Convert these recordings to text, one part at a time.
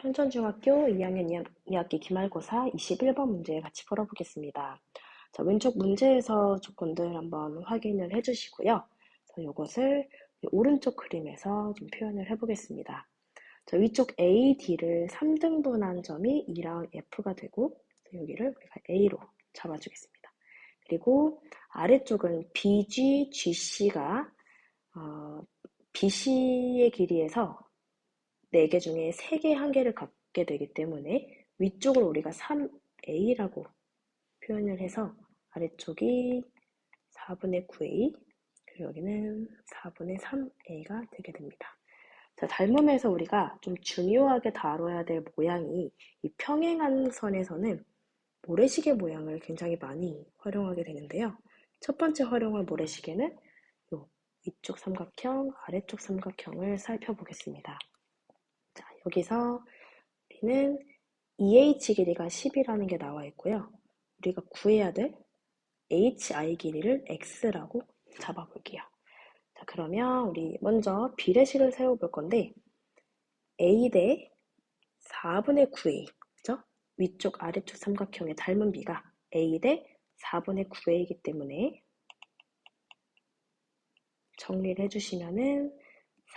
현천중학교 2학년 2학기 기말고사 21번 문제 같이 풀어보겠습니다. 자, 왼쪽 문제에서 조건들 한번 확인을 해주시고요. 자, 이것을 오른쪽 그림에서 좀 표현을 해보겠습니다. 자, 위쪽 A, D를 3등분한 점이 E랑 F가 되고 여기를 우리가 A로 잡아주겠습니다. 그리고 아래쪽은 BG, GC가 어, BC의 길이에서 4개 중에 3개 한 개를 갖게 되기 때문에 위쪽을 우리가 3a라고 표현을 해서 아래쪽이 4분의 9a 그리고 여기는 4분의 3a가 되게 됩니다. 자, 닮음에서 우리가 좀 중요하게 다뤄야 될 모양이 이 평행한 선에서는 모래시계 모양을 굉장히 많이 활용하게 되는데요. 첫 번째 활용할 모래시계는 요 위쪽 삼각형, 아래쪽 삼각형을 살펴보겠습니다. 자, 여기서 우리는 EH 길이가 10이라는 게 나와 있고요. 우리가 구해야 될 HI 길이를 X라고 잡아볼게요. 자, 그러면 우리 먼저 비례식을 세워볼 건데 A 대 4분의 9A, 그죠? 위쪽 아래쪽 삼각형의 닮은 비가 A 대 4분의 9A이기 때문에 정리를 해주시면은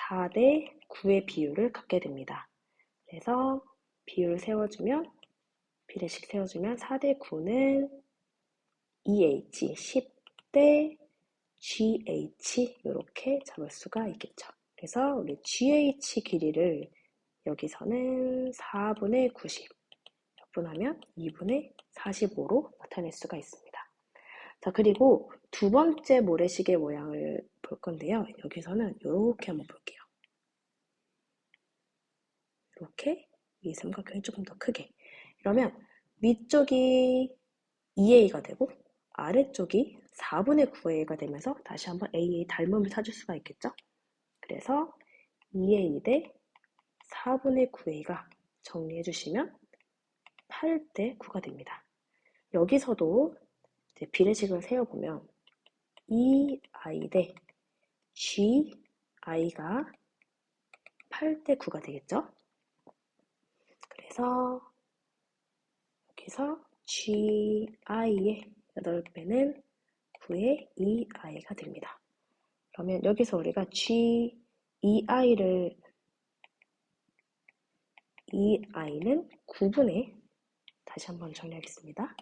4대 9의 비율을 갖게 됩니다. 그래서 비율을 세워주면 비례식 세워주면 4대 9는 EH 10대 GH 이렇게 잡을 수가 있겠죠. 그래서 우리 GH 길이를 여기서는 4분의 90 적분하면 2분의 45로 나타낼 수가 있습니다. 자 그리고 두 번째 모래시계 모양을 볼 건데요. 여기서는 이렇게 한번 볼게요. 이렇게 이 삼각형이 조금 더 크게 그러면 위쪽이 2a가 되고 아래쪽이 4분의 9a가 되면서 다시 한번 a의 닮음을 찾을 수가 있겠죠. 그래서 2a 대 4분의 9a가 정리해 주시면 8대 9가 됩니다. 여기서도 비례식을 세어보면 이 i 대 g i가 8대 9가 되겠죠. 그래서 여기서 GI의 8배는 9의 2i가 됩니다. 그러면 여기서 우리가 G, 2i를 2i는 9분의 다시 한번 정리하겠습니다.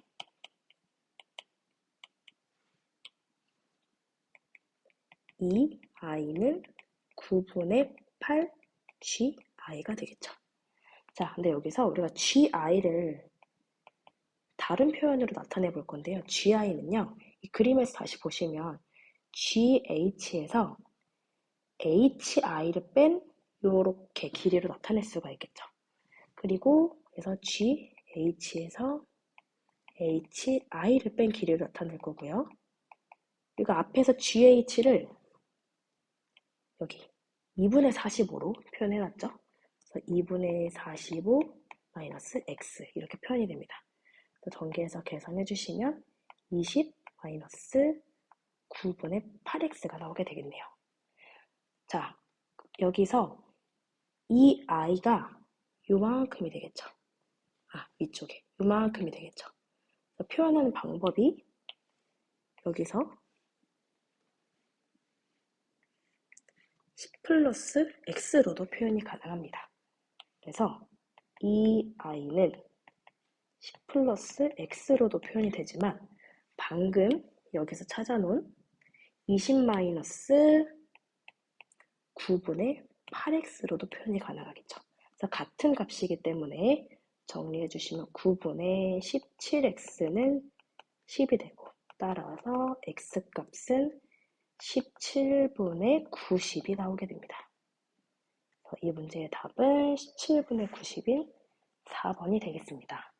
2i는 9분의 8 GI가 되겠죠. 자, 근데 여기서 우리가 GI를 다른 표현으로 나타내 볼 건데요. GI는요, 이 그림에서 다시 보시면 GH에서 HI를 뺀 요렇게 길이로 나타낼 수가 있겠죠. 그리고 그래서 GH에서 HI를 뺀 길이로 나타낼 거고요. 그리고 앞에서 GH를 여기 2분의 45로 표현해놨죠. 그래서 2분의 45 마이너스 x 이렇게 표현이 됩니다. 전개해서 계산해 주시면 20 마이너스 9분의 8x가 나오게 되겠네요. 자, 여기서 이 i가 요만큼이 되겠죠. 아, 위쪽에 요만큼이 되겠죠. 표현하는 방법이 여기서 10 플러스 x로도 표현이 가능합니다. 그래서 이 i는 10 플러스 x로도 표현이 되지만 방금 여기서 찾아놓은 20 마이너스 9분의 8x로도 표현이 가능하겠죠. 그래서 같은 값이기 때문에 정리해 주시면 9분의 17x는 10이 되고 따라서 x값은 17분의 90이 나오게 됩니다. 이 문제의 답은 17분의 90인 4번이 되겠습니다.